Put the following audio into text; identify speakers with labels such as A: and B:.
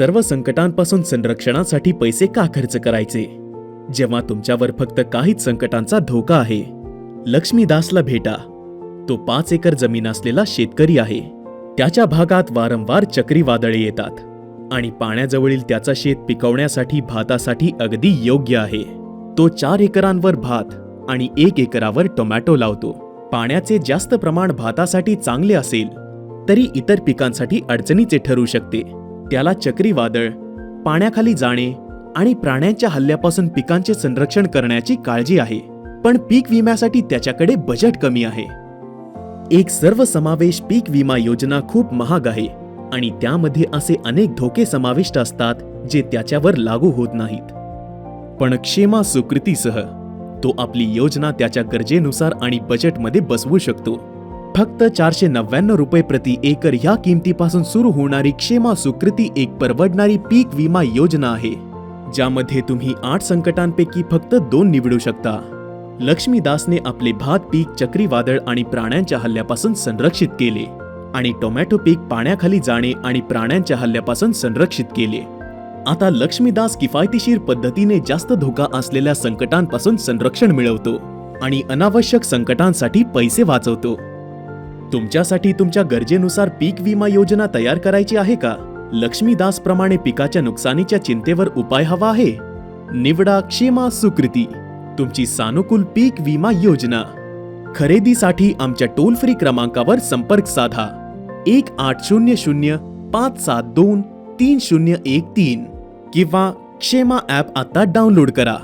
A: सर्व संकटांपासून संरक्षणासाठी पैसे का खर्च करायचे? जेव्हा तुमच्यावर फक्त काहीच संकटांचा धोका आहे लक्ष्मीदासला भेटा. तो पाच एकर जमीन असलेला शेतकरी आहे. त्याच्या भागात वारंवार चक्रीवादळे येतात. आणि पाण्याजवळील त्याचा शेत पिकवण्यासाठी भातासाठी अगदी योग्य आहे. तो चार एकरांवर भात आणि एक एकरावर टोमॅटो लावतो. पाण्याचे जास्त प्रमाण भातासाठी चांगले असेल तरी इतर पिकांसाठी अडचणीचे ठरू शकते. त्याला चक्रीवादळ पाण्याखाली जाणे आणि प्राण्यांच्या हल्ल्यापासून पिकांचे संरक्षण करण्याची काळजी आहे. पण पीक विम्यासाठी त्याच्याकडे बजेट कमी आहे. एक सर्वसमावेश पीक विमा योजना खूप महाग आहे आणि त्यामध्ये असे अनेक धोके समाविष्ट असतात जे त्याच्यावर लागू होत नाहीत. पण क्षेमा सुकृतीसह तो आपली योजना त्याच्या गरजेनुसार आणि बजेटमध्ये बसवू शकतो. फक्त चारशे नव्याण्णव रुपये प्रति एकर ह्या किमतीपासून सुरू होणारी क्षेमा सुकृती एक परवडणारी पीक विमा योजना आहे ज्यामध्ये तुम्ही आठ संकटांपैकी फक्त दोन निवडू शकता. लक्ष्मीदासने आपले भात पीक चक्रीवादळ आणि प्राण्यांच्या हल्ल्यापासून संरक्षित केले आणि टोमॅटो पीक पाण्याखाली जाणे आणि प्राण्यांच्या हल्ल्यापासून संरक्षित केले. आता लक्ष्मीदास किफायतीशीर पद्धतीने जास्त धोका असलेल्या संकटांपासून संरक्षण मिळवतो आणि अनावश्यक संकटांसाठी पैसे वाचवतो. तुमच्यासाठी तुमच्या गरजेनुसार पीक विमा योजना तयार करायची आहे का? लक्ष्मीदास प्रमाणे पिकाच्या नुकसानीच्या चिंतेवर उपाय हवा आहे. निवडा क्षेमा सुकृती. तुमची सानुकूल पीक विमा योजना. खरेदीसाठी आमच्या टोल फ्री क्रमांकावर संपर्क साधा. एक आठ शून्य शून्य पाच सात दोन तीन शून्य एक तीन किंवा क्षेमा ॲप आता डाउनलोड करा.